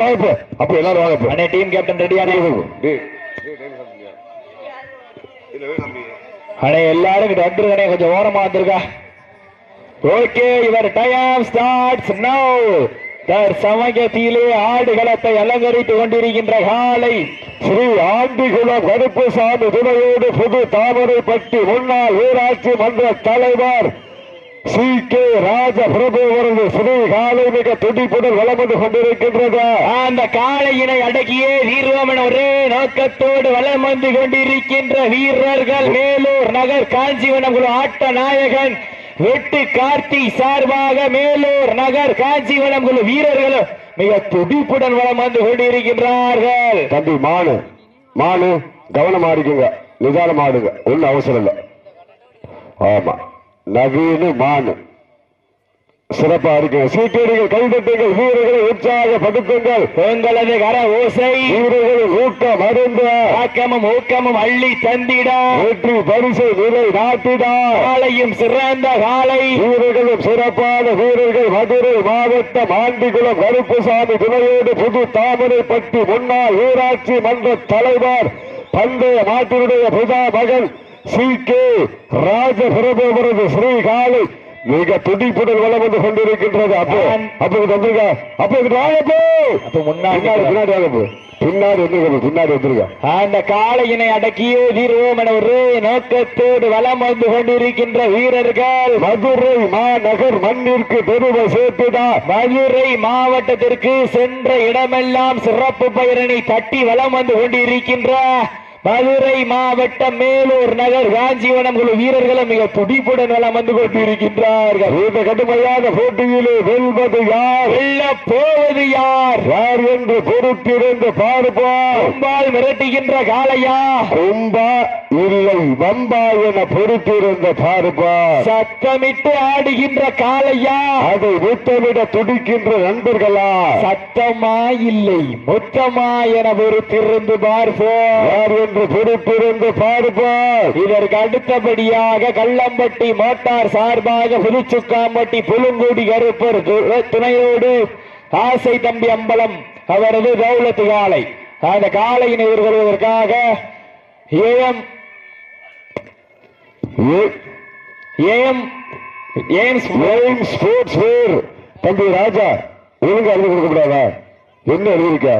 அப்ப எல்லாரும் வாங்க. அண்ணே டீம் கேப்டன் ரெடியானே டேய், அண்ணே எல்லாரும் இங்கிட்டு வந்துருங்கண்ணே கொஞ்சம் ஓரமா வந்திருக்கா ஓகே இவர் டைம் ஸ்டார்ட்ஸ் நவ் தர் சமயத்திலே ஆடுகளத்தை அலங்கரித்துக் கொண்டிருக்கின்ற காலை ஸ்ரீ ஆண்டிகுளம் கருப்புசாமி துணையோடு புது தாமரைப்பட்டி முன்னாள் ஊராட்சி மன்ற தலைவர் சி கே ராஜபிரபு அவரது ஸ்ரீ காலை மிக துடிப்புடன் வளம் வந்து கொண்டிருக்கின்றது. அந்த காளையினை அடக்கியே தீர்வோம் என ஒரே நோக்கத்தோடு வலம் வந்து கொண்டிருக்கின்ற வீரர்கள் மேலூர் நகர் காஞ்சிவனம் ஆட்ட நாயகன் வெட்டு கார்த்தி சார்பாக மேலூர் நகர் காஞ்சிவனம் குழு வீரர்களும் மிக துடிப்புடன் வலம் வந்து கொண்டிருக்கின்றார்கள். தம்பி மானு மானு கவனமா இருக்குங்க. நிதானமா ஆடுங்க ஒன்னும் அவசரம் இல்லை. ஆமா. நவீன மானு. சிறப்பா இருக்குங்க. சீட்டடிகள் கைதட்டுங்கள். வீரர்களை உற்சாகப்படுத்துங்கள் உங்களது கர ஓசை. வீரர்களை ஊக்க மருந்து. ஆக்கமும் ஊக்கமும் அள்ளி தந்திட. வெற்றி பரிசு நிலை நாட்டிடா. காளையும் சிறந்த காளை வீரர்களும் சிறப்பான வீரர்கள். மதுரை மாவட்டம் ஆண்டிகுளம் கருப்புசாமி துணையோடு புது தாமரைப்பட்டி முன்னாள் ஊராட்சி மன்ற தலைவர் பண்டைய மாட்டினுடைய பிதா மகன் சி கே ராஜபிரபு அவரது ஸ்ரீகாலை மிக துடிப்புடன் வளம் வந்து கொண்டிருக்கின்றது. அப்போ அப்போ வந்துருங்க அப்போ இங்க வாங்க போ அப்ப முன்னாடி பின்னாடி பின்னாடி போ பின்னாடி வந்துருங்க போ, பின்னாடி வந்துருங்க அந்த காளையினை அடக்கியே தீர்வோம் என ஒரே நோக்கத்தோடு வலம் வந்து கொண்டிருக்கின்ற வீரர்கள். மதுரை மாநகர் மண்ணிற்கு பெருமை சேர்த்துடா மதுரை மாவட்டத்திற்கு சென்ற இடமெல்லாம் சிறப்பு பெயரினை தட்டி வலம் வந்து கொண்டிருக்கின்ற மதுரை மாவட்டம் மேலூர் நகர் காஞ்சிவனம் குழு வீரர்களும் மிக துடிப்புடன் வலம் வந்து கொண்டிருக்கின்றார்கள். இந்த கடுமையான போட்டியிலே வெல்வது யார்? வெல்ல போவது யார்? யார் என்று பொறுத்திருந்து பார்ப்போம். கொம்பால் மிரட்டுகின்ற காளையா? கும்பா இல்லை வம்பா என பொறுத்திருந்து பார்ப்போம். சத்தமிட்டு ஆடுகின்ற காளையா? அதை முத்தமிட துடிக்கின்ற நண்பர்களா? சத்தமா இல்லை மொத்தமா என பொறுத்திருந்து பார்ப்போம். யார் என்று பொறுத்திருந்து பார்ப்போம் இதற்கு அடுத்தபடியாக கள்ளம்பட்டி மோட்டார் சார்பாக புதுச்சுக்காம்பட்டி புலுங்குடி கருப்பர் துணையோடு ஆசை தம்பி அம்பலம் அவரது தௌலத்து காலை அந்த காலையினை எதிர்கொள்வதற்காக ஏஎம் ஏ- ஏஎம் ஏஎம் ஏம் ஸ்போர்ட்ஸ் வேர் தம்பி ராஜா ஒழுங்கு எழுதி கொடுக்க கூடாதா என்ன எழுதிருக்க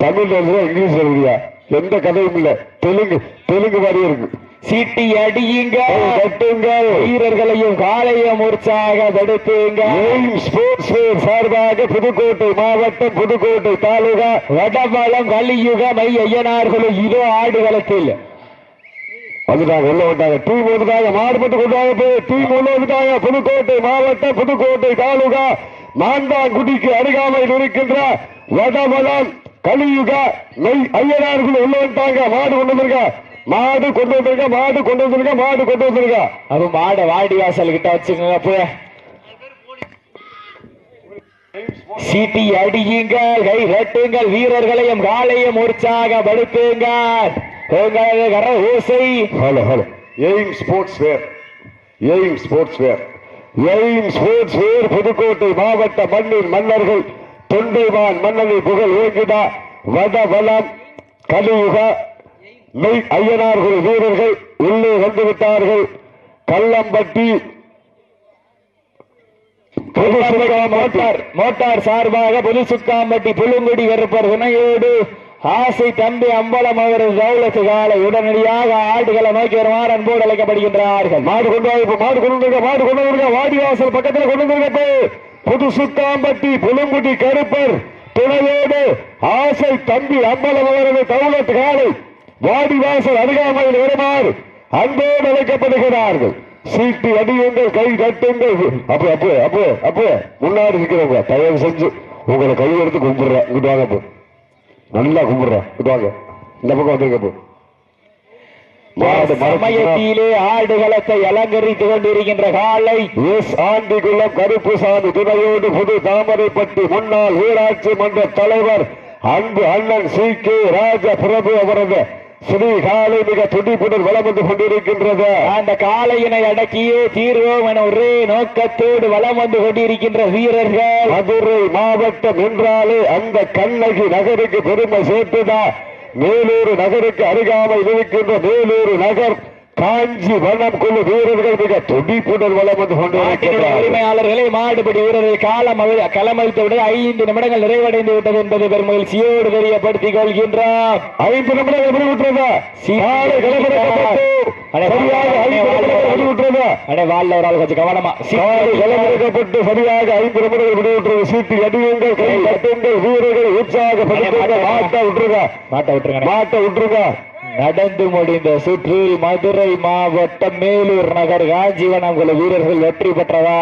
தமிழ் எழுதுறியா இங்கிலீஷ் எழுதுறியா எந்த கதையும் இல்ல. தெலுங்கு தெலுங்கு மாதிரியே இருக்கு. சீட்டி அடியுங்க. கட்டுங்கள் வீரர்களையும் காலையும் உற்சாகப்படுத்துங்க. எய்ம் ஸ்போர்ட்ஸ் வேர் சார்பாக புதுக்கோட்டை மாவட்டம் புதுக்கோட்டை தாலுகா வடபலம் கலியுக மை ஐயனார்களும் இதோ ஆடுகளத்தில். வந்துட்டாங்க உள்ள வந்தாங்க டீம் வந்துட்டாங்க மாடுபட்டு கொண்டாங்க போய். டீம் உள்ள வந்துட்டாங்க புதுக்கோட்டை மாவட்டம் புதுக்கோட்டை தாலுகா. மாண்டாங்குடிக்கு அருகாமையில் இருக்கின்ற வடமலம் கலியுக மெய் ஐயனார்கள் உள்ள வந்துட்டாங்க. மாடு கொண்டு வந்திருக்க. மாடு கொண்டு வந்திருக்க மாடு கொண்டு வந்திருக்க மாடு கொண்டு வந்திருக்க. அப்ப மாட வாடி வாசல் கிட்ட வச்சுக்கோங்க அப்ப சீட்டி அடியுங்கள் கை வெட்டுங்கள் வீரர்களையும் காலையும் உற்சாகப்படுத்துங்கள் உங்களது கர ஓசை. Hello hello aim sportswear aim sportswear aim sportswear Pudukkottai மாவட்ட மண்ணின் மன்னர்கள் தொண்டிவான் மன்னவி புகழ் ஓங்கிடா வடபலம் கலியுக மெய் ஐயனார்கள் வீரர்கள் உள்ளே வந்துவிட்டார்கள் கல்லம்பட்டி மோட்டார் மோட்டார் மோட்டார் சார்பாக புதுசுக்காம்பட்டி புலுங்குடி வெறுப்பர் துணையோடு ஆசை தம்பி அம்பலம் அவரது ரவுலத்து காலை உடனடியாக ஆடுகளை நோக்கி வருமாறு அன்போடு அழைக்கப்படுகின்றார்கள். மாடு கொண்டு மாடு கொண்டு மாடு கொண்டு வாடி வாடிவாசல் பக்கத்தில் கொண்டு புது சுத்தாம்பட்டி புலுங்குடி கருப்பர் துணையோடு ஆசை தம்பி அம்பலம் அவரது தௌலத் காலை வாடிவாசல் அருகாமையில் வருமாறு அன்போடு அழைக்கப்படுகிறார்கள். சீட்டு அடியுங்கள் கை தட்டுங்கள். அப்போ அப்போ அப்போ அப்போ முன்னாடி இருக்கிறவங்க தயவு செஞ்சு உங்களை கை எடுத்து கும்பிடுறேன். இங்கிட்டு வாங்க அப்போ நல்லா கும்பிடுறேன். இங்கிட்டு வாங்க. இந்த பக்கம் வந்துருக்க அப்போ சமயத்திலே ஆடுகளத்தை அலங்கரித்துக் கொண்டிருக்கின்ற காலை எஸ் ஆண்டிகுளம் கருப்புசாமி துணையோடு புது தாமரைப்பட்டி முன்னாள் ஊராட்சி மன்ற தலைவர் அன்பு அண்ணன் சி கே ராஜ பிரபு அவரது ஸ்ரீ காலை மிக துடிப்புடன் வளம் வந்து கொண்டிருக்கின்றது. அந்த காளையினை அடக்கியே தீர்வோம் என ஒரே நோக்கத்தோடு வலம் வந்து கொண்டிருக்கின்ற வீரர்கள். மதுரை மாவட்டம் என்றாலே அந்த கண்ணகி நகருக்கு பெருமை சேர்த்துதா? மேலூர் நகருக்கு அருகாமையில் இருக்கின்ற மேலூர் நகர் காஞ்சி வனம் குழு வீரர்கள் மிக துடிப்புடன் வளம் வந்து உரிமையாளர்களே மாடுபடி வீரர்கள் காலம் விட ஐந்து நிமிடங்கள் நிறைவடைந்து விட்டது என்பதை பெருமகிழ்ச்சியோடு தெரியப்படுத்திக் கொள்கின்றோம். ஐந்து நிமிடங்கள் முடிவுற்றதா. அடே வாழ்ல ஒரு ஆள் கொஞ்சம் கவனமா. காலை கிளம்பிடப்பட்டு சரியாக ஐந்து நிமிடங்கள் முடிவுற்றது. சீட்டு அடியுங்கள் கை கட்டுங்கள் வீரர்கள் உற்சாகப்படுத்துங்க மாட்ட விட்டுருங்க. மாட்ட விட்டுருங்க. மாட்ட விட்டுருங்க. நடந்து முடிந்த சுற்றில் மதுரை மாவட்டம் மேலூர் நகர் காஞ்சிவனம் வீரர்கள் வெற்றி பெற்றதா